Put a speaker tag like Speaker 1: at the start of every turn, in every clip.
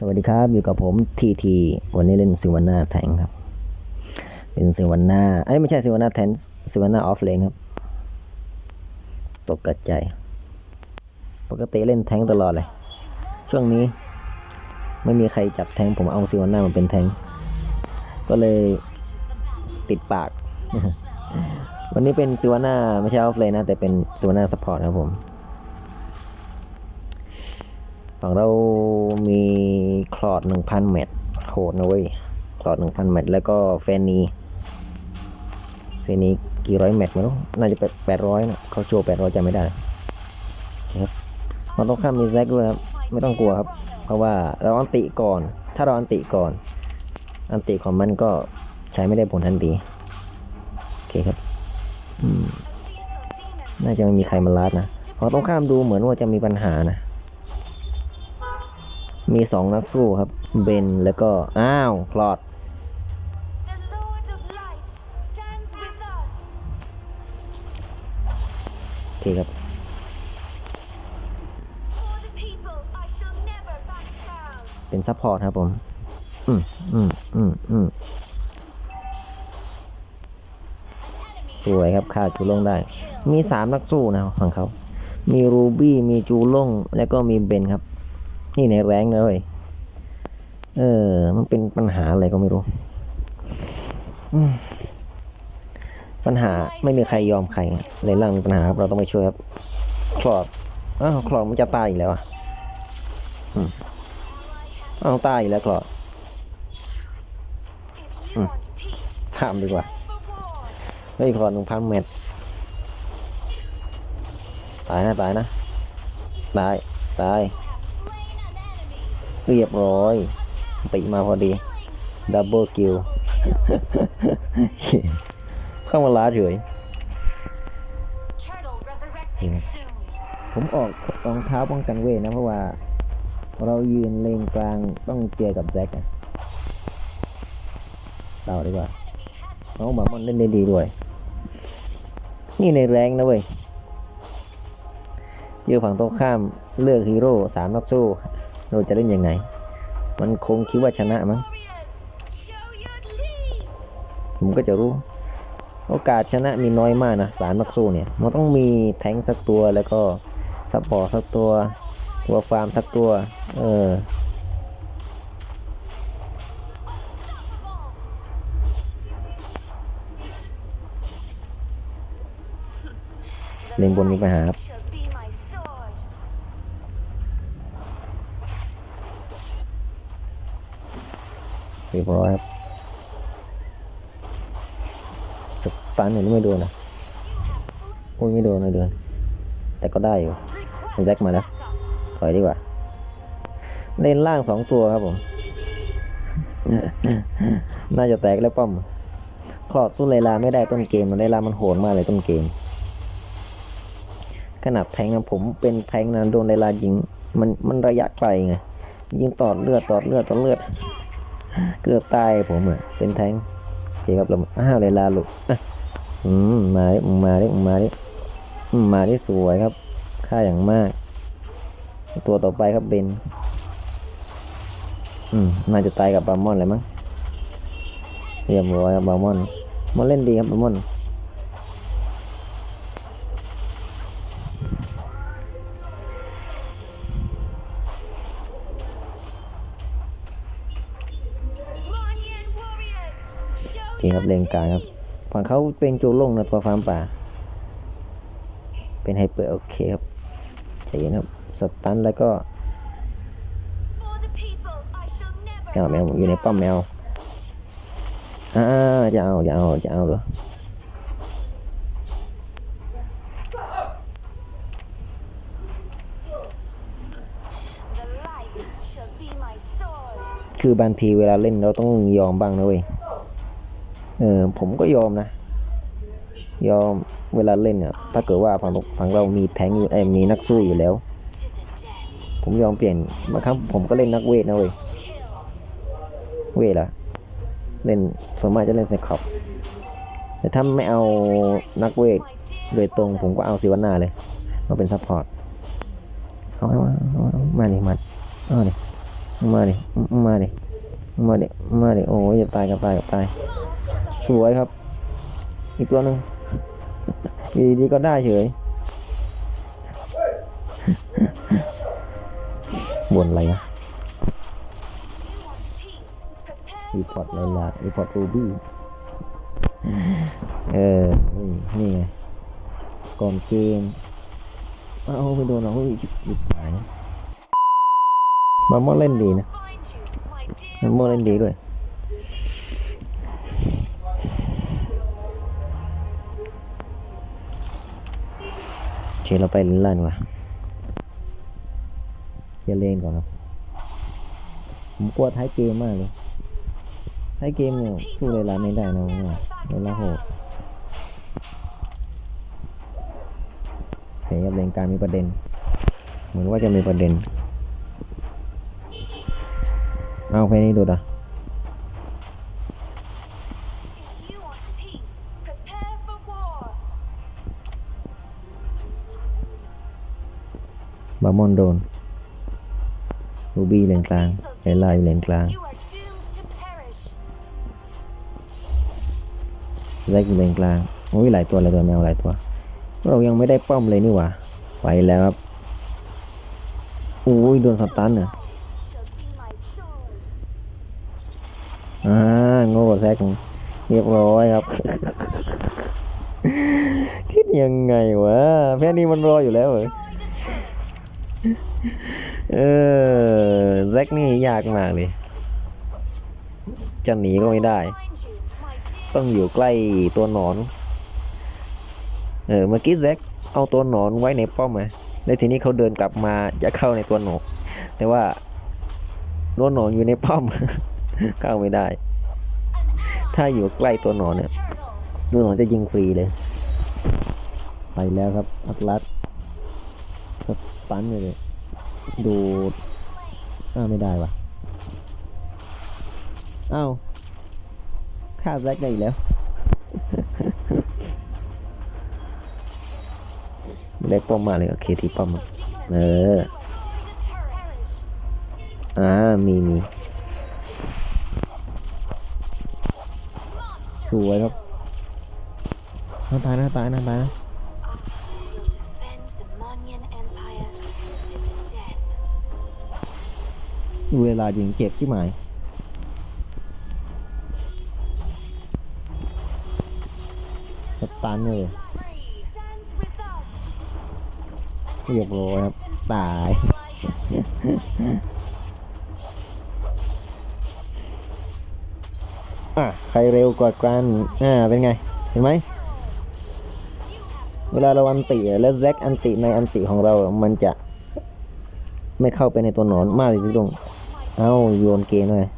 Speaker 1: สวัสดีครับ อยู่กับผมทีทีวันนี้เล่นซิวาน่าแทงครับ เป็นซิวาน่าเอ้ยไม่ใช่ซิวาน่าแทนซิวาน่าออฟเลนครับ ตกกระจายปกติเล่นแทงตลอดเลย ช่วงนี้ ไม่มีใครจับแทงผมเอาซิวาน่ามาเป็นแทง ก็เลยติดปาก วันนี้เป็นซิวาน่าไม่ใช่ออฟเลนนะ แต่เป็นซิวาน่าสปอร์ตครับผม ฝั่งเรามีคลอดหนึ่งพันเมตรโหดนะเว้ยคลอดหนึ่งพันเมตรแล้วก็เฟนนีเฟนนีกี่ร้อยเมตรไม่รู้น่าจะเป็นแปดร้อยนะเขาโชว์แปดร้อยจำไม่ได้นะครับมันต้องข้ามมีแซกด้วยครับไม่ต้องกลัวครับ เพราะว่าเราอันติก่อน ถ้าเราอันติก่อน อันติของมันก็ใช้ไม่ได้ผลทันทีโอเคครับน่าจะไม่มีใครมาลัดนะพราะต้องข้ามดูเหมือนว่าจะมีปัญหานะ มีสองนักสู้ครับ เบนแล้วก็ อ้าวคลอด โอเคครับ เป็นซัพพอร์ตครับผม อืมอืมอืมอืมสวยครับฆ่าจูลงได้ มีสามนักสู้นะฝั่งเขา มีรูบี้ มีจูลงแล้วก็มีเบนครับ นี่ในแรงนะเลยเออ มันเป็นปัญหาอะไรก็ไม่รู้ปัญหาไม่มีใครยอมใครในร่างมีปัญหาครับ เราต้องไปช่วยครับ คลอดอ้าวคลอดมันจะตายอีกแล้วอะอ้าวตายอีกแล้วคลอดพามดีกว่าเฮ้ยคลอดหนึ่งพันเมตรตายนะตายนะตายตาย เรียบร้อยติมาพอดีดับเบิลคิวเข้ามาล้าเฉย
Speaker 2: Turtle resurrecting
Speaker 1: Yeah.
Speaker 2: soon.
Speaker 1: ผมออกรองเท้าป้องกันเวทนะ เพราะว่า เรายืนเลนกลางต้องเจอกับแจ็คอะเต่าดีกว่าน้องบามันเล่นได้ดีด้วย นี่ในแรงนะเว้ยเจอฝั่งตรงข้ามเลือกฮีโร่สามนักสู้ เราจะเล่นยังไง มันคงคิดว่าชนะมั้ง ผมก็จะรู้ โอกาสชนะมีน้อยมากนะสามนักสู้เนี่ย มันต้องมีแทงสักตัวแล้วก็ซัพพอร์ตสักตัว ตัวฟาร์มสักตัว เออเล็งบนมีปัญหาครับ เรียบร้อยครับสตันเห็นไม่โดนนะโอ้ยไม่โดนไม่โดนแต่ก็ได้อยู่แจ็คมาแล้วถอยดีกว่าเล่นล่างสองตัวครับผม น่าจะแตกแล้วป้อม คลอดสู้เลลาไม่ได้ต้นเกมมันเลลามันโหดมากเลยต้นเกม ขนาดแทงนะผมเป็นแทงนะโดนเลลายิง มันมันระยะไกลไง ยิงตอดเลือดตอดเลือดตอดเลือด เกือบตายผมอะ เป็นแทงโอเคครับเราอ้าวเลยลาลุกอืมมาดิมาดิมาดิมมาดิสวยครับ ค่าอย่างมาก ตัวต่อไปครับเบนอืมน่าจะตายกับบามอนเลยมั้งเรียบร้อยครับบามอนมันเล่นดีครับบามอน โอ
Speaker 2: show
Speaker 1: เครับเลนกลางครับ ฝั่งเขาเป็นโจโล่งนะตัวฟาร์มป่า เป็นไฮเปอร์โอเคครับใจเย็นครับ สตันแล้วก็แมวแมวอยู่ในป้อมแมวอ่าจะเอาจะเอาจะเอาเหรอคือบางทีเวลาเล่นเราต้องยอมบ้างนะเว้ย เออผมก็ยอมนะ ยอมเวลาเล่นอะถ้าเกิดว่าฝั่งฝั่งเรามีแทงอยู่เอ้ยมีนักสู้อยู่แล้ว ผมยอมเปลี่ยนบางครั้งผมก็เล่นนักเวทนะเว้ยเวทอะเล่นส่วนมากจะเล่นไซคลอปแต่ถ้าไม่เอานักเวทโดยตรงผมก็เอาซิวาน่าเลยมาเป็นซัพพอร์ตเอาให้มาเอามานี่มาเอานี่มาดิมาดิมาดิมาดิโอ้ยจะตายกับตายกับตาย สวยครับ อีกตัวหนึ่งอยู่ดีก็ได้เฉยบนอะไรนะ
Speaker 2: You want peace? Prepare
Speaker 1: รีพอร์ต
Speaker 2: for
Speaker 1: ไลลาดรีพอร์ตรูบี้เออนี่นี่ไงก่อนเกมเอาไปโดนเราอีกอีกหายมาโมเล่นดีนะมาโมเล่นดีด้วย คเราไปลินลันว่ะเคลียร์เลนก่อนครับ ผมกลัวท้ายเกมมากเลยท้ายเกมเนี่ยสู้เลลาไม่ได้นะผมว่าเลลาโหดเห็นกับเลนกลารมีประเด็น เหมือนว่าจะมีประเด็น เอาเพลงนี้ดูดอะามอนโดนรูบี้เลนกลางเลลาอยู่เลนกลางแรกอยู่เลนกลางโอ้ยหลายตัวหลายตัวแมวหลายตัว เรายังไม่ได้ป้อมเลยนี่หว่าไปแล้วครับโอ้ยโดนสตันอะ
Speaker 2: Shall be my sword.
Speaker 1: อ่าโง่แซกเรียบร้อยครับ คิดยังไงวะแค่นี้มันรออยู่แล้วเหรอ เออแซกนี่ยากมากเลย จะหนีก็ไม่ได้ ต้องอยู่ใกล้ตัวหนอน เออเมื่อกี้แซกเอาตัวหนอนไว้ในป้อมไงแล้วทีนี้เขาเดินกลับมาจะเข้าในตัวหนอนแต่ว่าตัวหนอนอยู่ในป้อม เข้าไม่ได้ ถ้าอยู่ใกล้ตัวหนอนเนี่ยตัวหนอนจะยิงฟรีเลย ไปแล้วครับอัตลัส ตันเลยเลยดูอ้าวไม่ได้วะอ้าวฆ่าแซกได้อีกแล้วไม่ได้ป้อมมาเลยกับเคทีป้อมเอออ่ามีมีสวยครับหน้าตายหน้าตายหน้าตายนะ ดูเวลายิงเจ็บที่หมายสตันเลยเรียบร้อยครับ ตาย อะ ใครเร็วกว่ากันอ่า เป็นไง เห็นไหม เวลาเราอันติแล้วแซกอันติในอันติของเรา มันจะไม่เข้าไปในตัวหนอนมากเลยทีตรง เอ้าโยนเกมเลย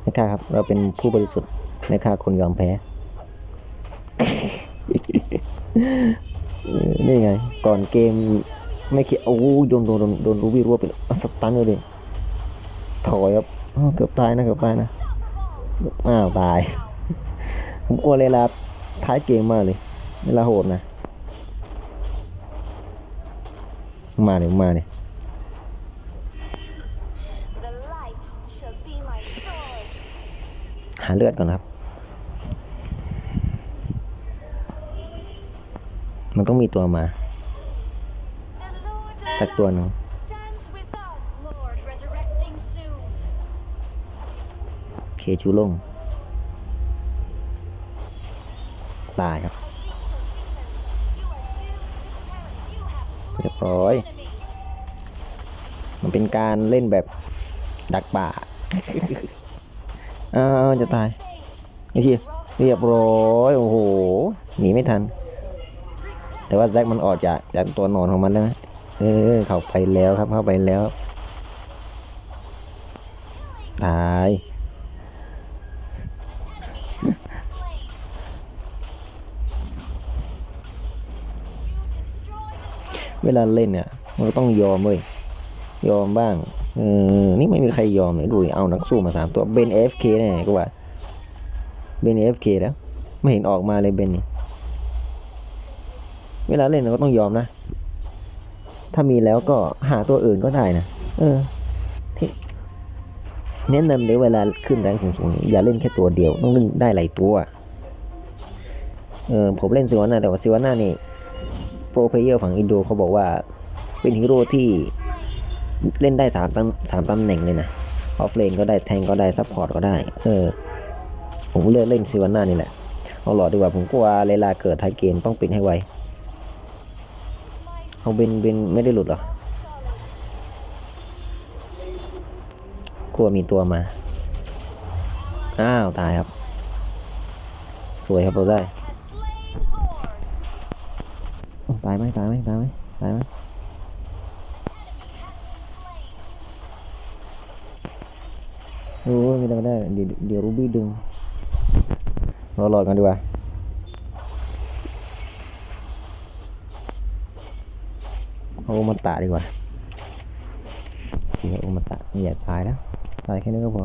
Speaker 1: ไม่ค่าครับ เราเป็นผู้บริสุทธิ์ไม่ค่าคนยอมแพ้ นี่ไง ก่อนเกมไม่คิดโอ้โดนโดนโดนโดนรูบี้รัวไปเลยสตันเลยดิถอยครับเกือบตายนะเกือบตายนะอ้าวตาย ผมกลัวเลยลาท้ายเกมมากเลยเวลาโหดนะ มาเลยมาเลย หาเลือดก่อนครับ มันต้องมีตัวมา สักตัวหนึ่งเคชูลงตายครับ เรียบร้อย มันเป็นการเล่นแบบดักป่า อ้าวจะตายไอ้ที่เรียบร้อยโอ้โหหนีไม่ทัน แต่ว่าแซกมันออกจากจากตัวนอนของมันแล้วนะเออเข้าไปแล้วครับเข้าไปแล้วตายเวลาเล่นเนี่ยมันก็ต้องยอมเว้ยยอมบ้าง เออนี่ไม่มีใครยอมเลยดูเอานักสู้มาสามตัวเบนเอฟเคแน่ก็ว่าเบนเอฟเคแล้ว ไม่เห็นออกมาเลยเบนนี่เวลาเล่นเราก็ต้องยอมนะ ถ้ามีแล้วก็หาตัวอื่นก็ได้นะ เออแนะนำเลยเวลาขึ้นแรงสูงๆอย่าเล่นแค่ตัวเดียว ต้องเล่นได้หลายตัว เออผมเล่นซิวาน่าแต่ว่าซิวาน่านี่โปรเพลเยอร์ฝั่งอินโดเขาบอกว่า เป็นฮีโร่ที่ เล่นได้สามตำสามตำแหน่งเลยนะออฟเลนก็ได้แทงก็ได้ซัพพอร์ตก็ได้ เออ ผมเลือกเล่นซิวาน่านี่แหละเอาหลอดดีกว่าผมกลัวเวลาเกิดท้ายเกมต้องปิดให้ไวเอาเบนเบนไม่ได้หลุดหรอกลัวมีตัวมา อ้าว ตายครับ สวยครับเราได้ ตายไหมตายไหมตายไหมตายไหม โอ้ยไม่ได้ไม่ได้เดี๋ยวเดี๋ยวรูบี้ดึงรอรอกันดีกว่าเอาโอมาตะดีกว่าเดี๋ยวโอมาตะอย่าตายแล้วตายแค่นี้ก็พอ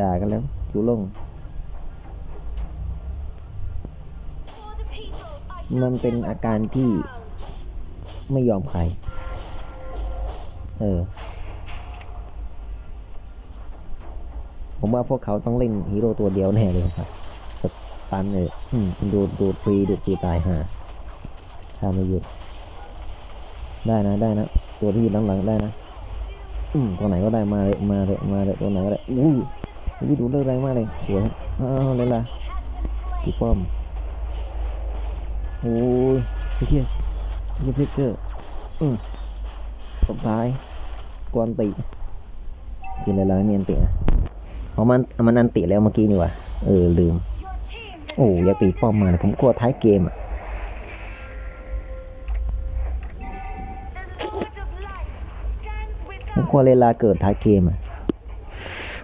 Speaker 1: ด่ากันแล้วจูลง มันเป็นอาการที่ไม่ยอมใคร เออ ผมว่าพวกเขาต้องเล่นฮีโร่ตัวเดียวแน่เลยครับสตันเลยอืมดูดดูดฟรีดูดฟรีตายห่าถ้าไม่หยุด ได้นะได้นะ ตัวที่อยู่หลังๆได้นะ อืมตัวไหนก็ได้มาเลยมาเลยมาเลยตัวไหนก็ได้อุ้ ยอุ้ยดูเรื่องแรงมากเลยสวยอ้าวเลยล่ะพี่ป้อมโอ้ยไอ้เหี้ยไอ้เหี้ยพลิกเกอร์อืมตบท้ายกวนติกินอะไรแล้วไม่มีอันตินะเอามันเอามันอันติแล้วเมื่อกี้นี่วะเออลืม โอ้อยาตีป้อมมาเลยผมกลัวท้ายเกมอะผมกลัวเลลาเกิดท้ายเกมอะ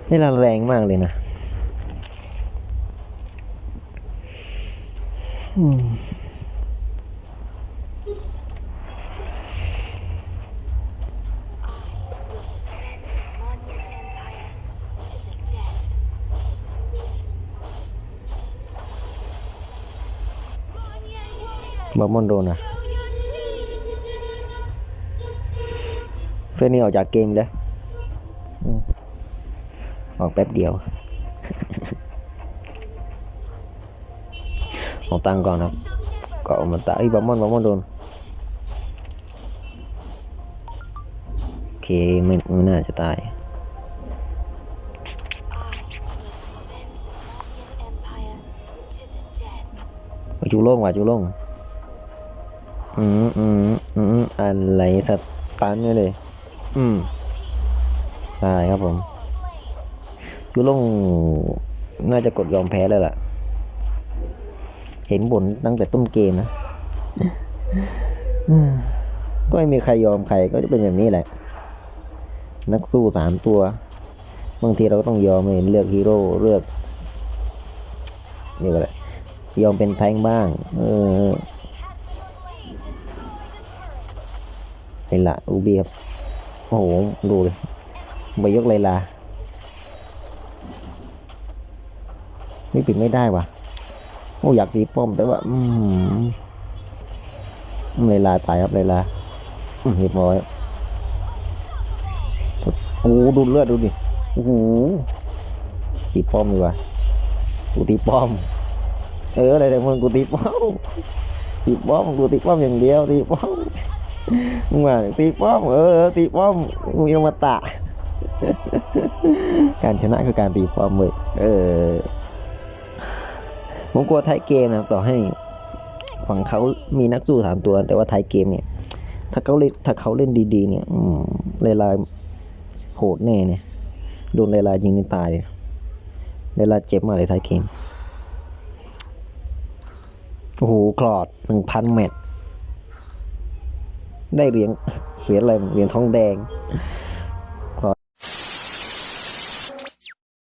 Speaker 1: เลลาแรงมากเลยนะอืม
Speaker 2: Monyan Empire to the death. Monyan warrior,
Speaker 1: บอมมอนโดนอะ
Speaker 2: show your teeth.
Speaker 1: เฟรนนี่ออกจากเกมแล้วอืม ออกแป๊บเดียว เอาตังค์ก่อนครับ
Speaker 2: Shall never
Speaker 1: ก็เอามาตะไอ้ยบอมมอนบอมมอนโดนโอเคไม่ไม่น่าจะตาย
Speaker 2: I will defend the Monyan Empire to the death.
Speaker 1: จูโล่งว่ะจูโล่งอืมอืมอืมอะไรสตันเนี่ยเลย อืมตายครับผม จูโล่งน่าจะกดยอมแพ้แล้วล่ะ เห็นบ่นตั้งแต่ต้นเกมนะอืมก็ไม่มีใครยอมใครก็จะเป็นแบบนี้แหละ นักสู้สามตัว บางทีเราก็ต้องยอมเองเลือกฮีโร่เลือกนี่ก็แหละยอมเป็นแทงบ้าง เออ
Speaker 2: Has your team destroyed a turret?
Speaker 1: ไลละอูบีครับ โอ้โห ดูเลยใบยกไลลา ไม่ปิดไม่ได้ว่ะโอ้อยากตีป้อมแต่ว่า อืมไลลาตายครับไลลาเรียบร้อยโอ้ดูเลือดดูดิโอ้โหตีป้อมดีกว่ากูตีป้อม เอออะไรแต่มึงกูตีป้อมตีป้อมกูตีป้อมอย่างเดียวตีป้อมมึงว่าตีป้อมเออเออตีป้อมมึงยังมาตะ การชนะคือการตีป้อมเว้ยเออ ผมกลัวท้ายเกมนะต่อให้ฝั่งเขามีนักสู้สามตัว แต่ว่าท้ายเกมเนี่ย ถ้าเขาเล่นถ้าเขาเล่นดีๆ เนี่ยอืมเลลาโหดแน่เนี่ยโดนเลลายิงนี่ตายเลยเลลาเจ็บมากเลยท้ายเกมโอ้โหคลอดหนึ่งพันแมตช์ได้เหรียญเหรียญอะไรเหรียญทองแดง